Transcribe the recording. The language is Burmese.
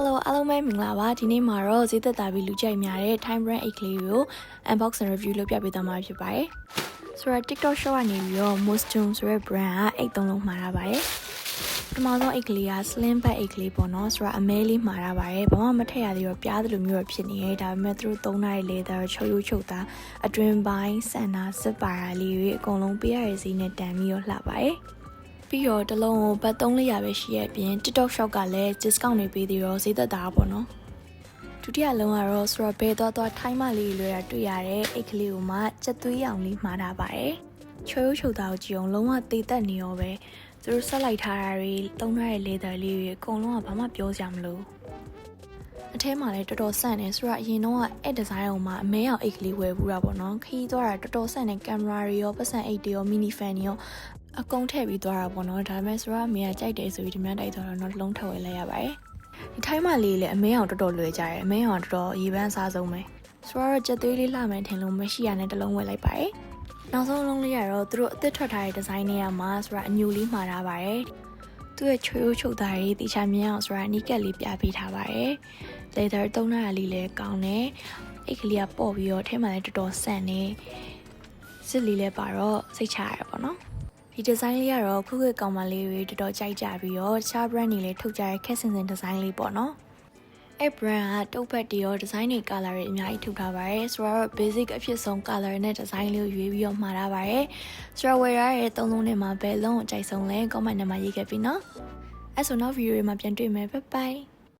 Hello အားလုံးပဲမင်္ဂလာပါဒီနေ့မှာတော့ဈေးသက်သာပြီးလူကြိုက်များတဲ့ Time Brand အိတ်ကလေးကို unbox and review လုပ်ပြပေးသွားမှာဖြစ်ပါတယ်ဆိုတော့ TikTok shop ကနေပြီးတော့ Mostone ဆိုတဲ့ brand ကအိတ်သုံးလုံးမှာထားပါတယ်ပထမဆုံးအိတ်ကလေးက slim bag အိတ်ကလေးပေါ့နော်ဆိုတော့အမဲလေးမှာထားပါတယ်ဘာမှမထည့်ရသေးတော့ပြားတယ်လို့မျိုးတော့ဖြစ်နေရဲ့ဒါပေမဲ့သူတို့သုံးထားတဲ့ leather ချုပ်ရုပ်ချုပ်သားအတွင်ပိုင်းစန္နာစစ်ပါရာလေးတွေအကုန်လုံးပေးရတဲ့ဈေးနဲ့တန်ပြီးတော့လှပါတယ် ပြီးတော့တစ်လုံးကိုဘတ်300ပဲရှိရဲ့အပြင် TikTok shop ကလည်း discount တွေပေးသေးတော့ဈေးသက်သာပေါ့နော်ဒုတိယလုံးကတော့ဆိုတော့ဘဲသွားသွားထိုင်းမလေးလွယ်တာတွေ့ရတဲ့အိတ်ကလေးကိုမှစက်သွေးရောင်လေးမှားထားပါတယ်ချွေးရုပ်ချုပ်သားကိုကြည့်အောင်လုံးဝတေသက်နေရောပဲသူတို့ဆက်လိုက်ထားတာတွေတုံးထားတဲ့ leather လေးတွေအကုန်လုံးကဘာမှပြောစရာမလိုအထဲမှာလည်းတော်တော်ဆန့်နေဆိုတော့အရင်တော့အဲ့ဒီဇိုင်းအောင်မှာအမဲအောင်အိတ်ကလေးဝယ်ဘူးတာပေါ့နော်ခီးသွားတာတော်တော်ဆန့်နေကင်မရာတွေရောပတ်စံအိတ်တွေရောမီနီဖန်တွေရော အကုန်ထည့်ပြီးသွားတာပေါ့နော်ဒါပေမဲ့ဆိုတော့အမေကကြိုက်တယ်ဆိုပြီးဒီများတိုက်သွားတော့တော့လုံးထည့်ဝယ်လိုက်ရပါတယ်ဒီထိုင်းမလေးလည်းအမဲအောင်တော်တော်လွယ်ကြတယ်အမဲအောင်တော်တော်ရေပန်းစားဆုံးပဲဆိုတော့ကြက်သွေးလေးလှမယ်ထင်လို့မရှိရနဲ့တစ်လုံးဝယ်လိုက်ပါတယ်နောက်ဆုံးလုံးလေးကတော့သူတို့အသစ်ထွက်ထားတဲ့ဒီဇိုင်းတွေကမှဆိုတော့အညူလေးမှာထားပါတယ်သူ့ရဲ့ချွေးရိုးချုပ်သားတွေတီချာမြင်အောင်ဆိုတာနီးကက်လေးပြပေးထားပါတယ် leather တုံးထားတာလေးလည်းကောင်းတယ်အိတ်ကလေးကပေါ့ပြီးတော့ထဲမှာလည်းတော်တော်ဆန့်နေစစ်လေးလည်းပါတော့စိတ်ချရပါတော့ ဒီဒီဇိုင်းလေးကတော့ခုခုကောင်မလေးတွေတော်တော်ကြိုက်ကြပြီးတော့တခြား brand တွေလည်းထုတ်ကြတဲ့ခက်စင်စင်ဒီဇိုင်းလေးပေါ့နော်အဲ့ brand ကတုပ်ဖက်တွေရောဒီဇိုင်းတွေ color တွေအများကြီးထုတ်ထားပါတယ်ဆိုတော့ basic အဖြစ်ဆုံး color နဲ့ဒီဇိုင်းလေးကိုရွေးပြီးတော့မှာထားပါတယ်ဆိုတော့ဝယ်ရတဲ့သုံးလုံးနဲ့မှာဘယ်လုံးကိုကြိုက်ဆုံးလဲ comment ထဲမှာရေးခဲ့ပြီးနော်အဲ့ဆိုနောက် video တွေမှာပြန်တွေ့မယ် bye bye